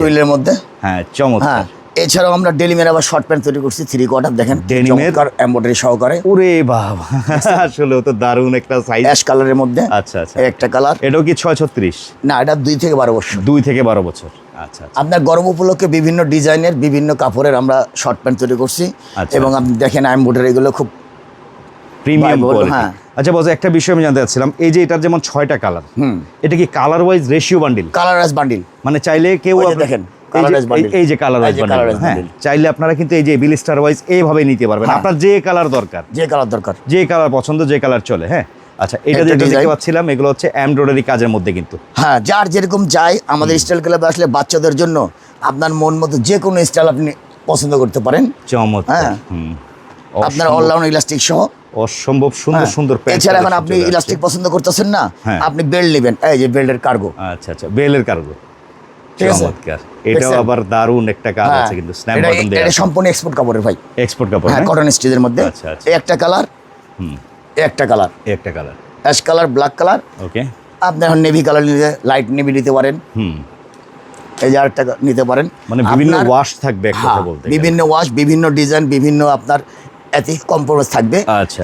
টুইলের মধ্যে? হ্যাঁ হ্যাঁ চমৎকার এছাড়াও আমরা ডেলিমের আবার শর্ট প্যান্ট তৈরি করছি থ্রি কোয়ার্টার দেখেন? চমৎকার এম্বয়ডারি সহকারে। ওরে বাবা আসলে তো দারুণ একটা সাইজ অ্যাশ কালারের মধ্যে আচ্ছা আচ্ছা। একটা কালার এটাও কি ছয় ছত্রিশ না এটা দুই থেকে বারো বছর। দুই থেকে বারো বছর। আচ্ছা আচ্ছা। আপনার গরম উপলক্ষে বিভিন্ন ডিজাইনের বিভিন্ন কাপড়ের আমরা শর্ট প্যান্ট তৈরি করছি। আচ্ছা, এবং আপনি দেখেন এম্বয়ডারি এগুলো খুব প্রিমিয়াম কোয়ালিটি হ্যাঁ। আচ্ছা বলছে একটা বিষয় আমি জানতে চাচ্ছিলাম। এই যে এটার যেমন ছয়টা কালার হুম। এটা কি colour wise ratio bundle colour as bundle মানে চাইলে কেউ দেখেন, এই যে- এই- এই যে কালার ওয়াইজ বান্ডিল হ্যাঁ চাইলে আপনারা কিন্তু এই যে বিল স্টার ওয়াইজ এইভাবে নিতে পারবেন। হ্যাঁ। আপনার যে কালার দরকার। যে কালার দরকার। যে কালার পছন্দ যে কালার চলে হ্যাঁ। আচ্ছা এটা যেটা দেখতে পাচ্ছিলাম এগুলো হচ্ছে এমব্রয়ডারি কাজের মধ্যে কিন্তু। হ্যাঁ যার যেরকম চাই আমাদের স্টাইল ক্লাবে আসলে বাচ্চাদের জন্য আপনার মন মতো যে কোনো স্টাইল আপনি পছন্দ করতে পারেন। চমৎকার। হ্যাঁ। আপনার অলরাউন্ড ইলাস্টিক সহ? অসম্ভব সুন্দর হ্যাঁ। সুন্দর এছাড়া এখন আপনি ইলাস্টিক পছন্দ করতেছেন না? হ্যাঁ। আপনি বেল্ট নেবেন। এই যে বেল্টের কার্গো আচ্ছা আচ্ছা। বেলের কার্গো। চমৎকার। এটাও আবার দারুণ একটা কাজ আছে কিন্তু স্ন্যাপ বাটন দেওয়া এটা সম্পূর্ণ এক্সপোর্ট কাপড়ের ভাই। এক্সপোর্ট কাপড় হ্যাঁ হ্যাঁ? কটন স্টিচের মধ্যে। আচ্ছা, আচ্ছা। একটা কালার হুম। একটা কালার একটা colour ash colour black colour okay আপনি এখন নেভি কালার নিতে লাইট নেভি নিতে পারেন। হুম। এই যে আরেকটা নিতে পারেন। মানে বিভিন্ন ওয়াশ থাকবে কথা হ্যাঁ, বলতে বিভিন্ন ওয়াশ বিভিন্ন ডিজাইন বিভিন্ন আপনার এতে কম্প্রোমাইজ থাকবে। আচ্ছা।